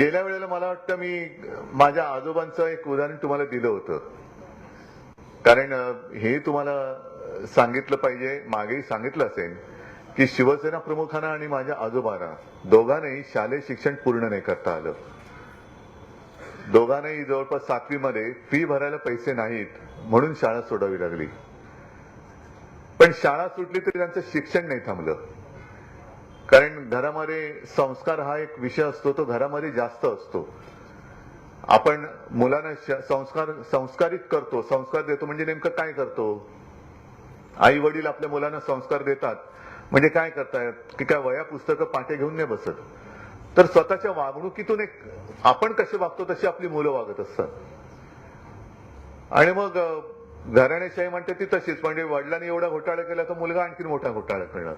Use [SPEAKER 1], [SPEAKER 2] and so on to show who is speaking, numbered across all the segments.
[SPEAKER 1] गेल्या वेळेला मला वाटतं मी माझ्या आजोबांचं एक उदाहरण तुम्हाला दिलं होतं. कारण हे तुम्हाला सांगितलं पाहिजे मागेही सांगितलं असेल की शिवसेना प्रमुखांना आणि माझ्या आजोबांना दोघांनाही शालेय शिक्षण पूर्ण नाही करता आलं. दोघांनाही जवळपास सातवीमध्ये फी भरायला पैसे नाहीत म्हणून शाळा सोडावी लागली. पण शाळा सुटली तरी त्यांचं शिक्षण नाही थांबलं. कारण घरामध्ये संस्कार हा एक विषय असतो तो घरामध्ये जास्त असतो. आपण मुलांना संस्कार संस्कारित करतो संस्कार देतो म्हणजे नेमकं काय करतो? आई वडील आपल्या मुलांना संस्कार देतात म्हणजे काय करतायत की काय वया पुस्तकं पाठे घेऊन नाही बसत. तर स्वतःच्या वागणुकीतून एक आपण कसे वागतो तशी आपली मुलं वागत असतात. आणि मग घराण्याशाही म्हणते ती तशीच म्हणजे वडिलांनी एवढा घोटाळा केला तर मुलगा आणखी मोठा घोटाळा करणार.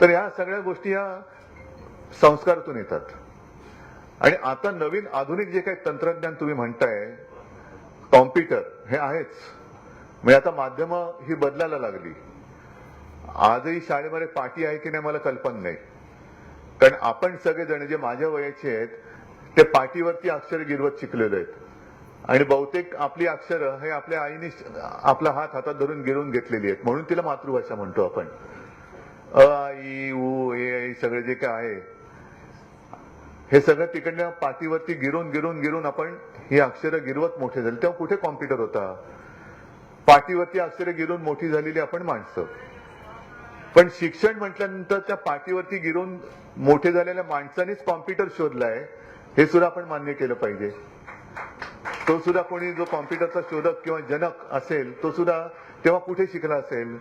[SPEAKER 1] तर या सगळ्या गोष्टी या संस्कारातून येतात. आणि आता नवीन आधुनिक जे काही तंत्रज्ञान तुम्ही म्हणताय कॉम्प्युटर हे आहेच. म्हणजे आता माध्यम ही बदलायला लागली. आजही शाळेमध्ये पाठी आहे की नाही मला कल्पना नाही. कारण आपण सगळेजण जे माझ्या वयाचे आहेत ते पाठीवरती अक्षर गिरवत शिकलेले आहेत. आणि बहुतेक आपली अक्षरं हे आपल्या आईने आपला हात हातात धरून गिरवून घेतलेली आहेत. म्हणून तिला मातृभाषा म्हणतो आपण. अ आ, ऊ उ ए आई सगळे जे काय आहे हे सगळं तिकडल्या पातीवरती गिरून गिरून गिरून आपण ही अक्षरं गिरवत मोठे झाले. तेव्हा कुठे कॉम्प्युटर होता? पाठीवरती अक्षरं गिरून मोठी झालेली आपण माणसं. पण शिक्षण म्हटल्यानंतर त्या पाठीवरती गिरून मोठे झालेल्या माणसानेच कॉम्प्युटर शोधलाय हे सुद्धा आपण मान्य केलं पाहिजे. तो सुद्धा कोणी जो कॉम्प्युटरचा शोधक किंवा जनक असेल तो सुद्धा तेव्हा कुठे शिकला असेल?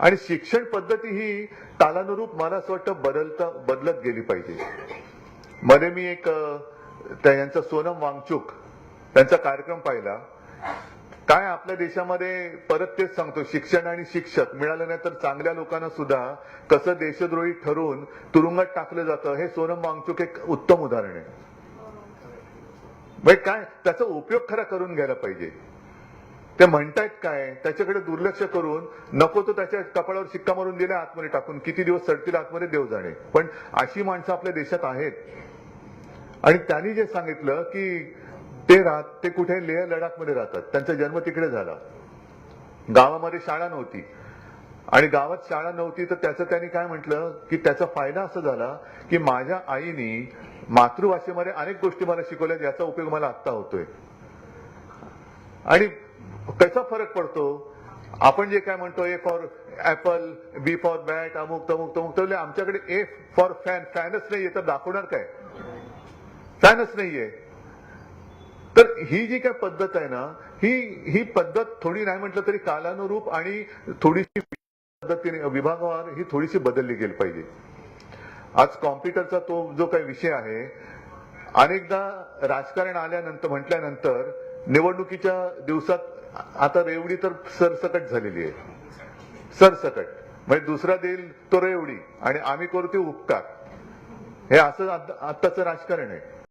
[SPEAKER 1] आणि शिक्षण पद्धती ही कालानुरूप मला असं वाटतं बदलता बदलत गेली पाहिजे. मध्ये मी एक यांचा सोनम वांगचूक त्यांचा कार्यक्रम पाहिला. काय आपल्या देशामध्ये परत तेच सांगतो शिक्षण आणि शिक्षक मिळालं नाही तर चांगल्या लोकांना सुद्धा कसं देशद्रोही ठरवून तुरुंगात टाकलं जातं हे सोनम वांगचूक एक उत्तम उदाहरण आहे. म्हणजे काय त्याचा उपयोग खरा करून घ्यायला पाहिजे. ते म्हणतायत काय? त्याच्याकडे दुर्लक्ष करून नको तो त्याच्या कपाळावर शिक्का मारून दिला आतमध्ये टाकून. किती दिवस सडतील आतमध्ये देव जाणे. पण अशी माणसं आपल्या देशात आहेत. आणि त्यांनी जे सांगितलं की ते राहत ते कुठे लेह लडाखमध्ये राहतात. त्यांचा जन्म तिकडे झाला. गावामध्ये शाळा नव्हती. आणि गावात शाळा नव्हती तर त्याचं त्यांनी काय म्हटलं? की त्याचा फायदा असा झाला की माझ्या आईनी मातृभाषेमध्ये अनेक गोष्टी मला शिकवल्या ज्याचा उपयोग मला आत्ता होतोय. आणि कसा फरक पडतो. आपण जे काय म्हणतो A for apple B for bat अमुक तमुक तमुक तर आमच्याकडे ए फॉर फॅन फॅनच नाहीये तर दाखवणार काय? फॅनच नाहीये. तर ही जी काय पद्धत आहे ना ही ही पद्धत थोडी नाही म्हटलं तरी कालानुरूप आणि थोडीशी पद्धतीने विभागावर ही थोडीशी बदलली गेली पाहिजे. आज कॉम्प्युटरचा तो जो काही विषय आहे अनेकदा राजकारण आल्यानंतर म्हटल्यानंतर निवडणुकीच्या दिवसात आता रेवडी तर सरसकट झालेली आहे. सरसकट. म्हणजे दुसरा देईल तो रेवडी. आणि आम्ही करू ते उपकार. हे असं आत्ताचं राजकारण आहे.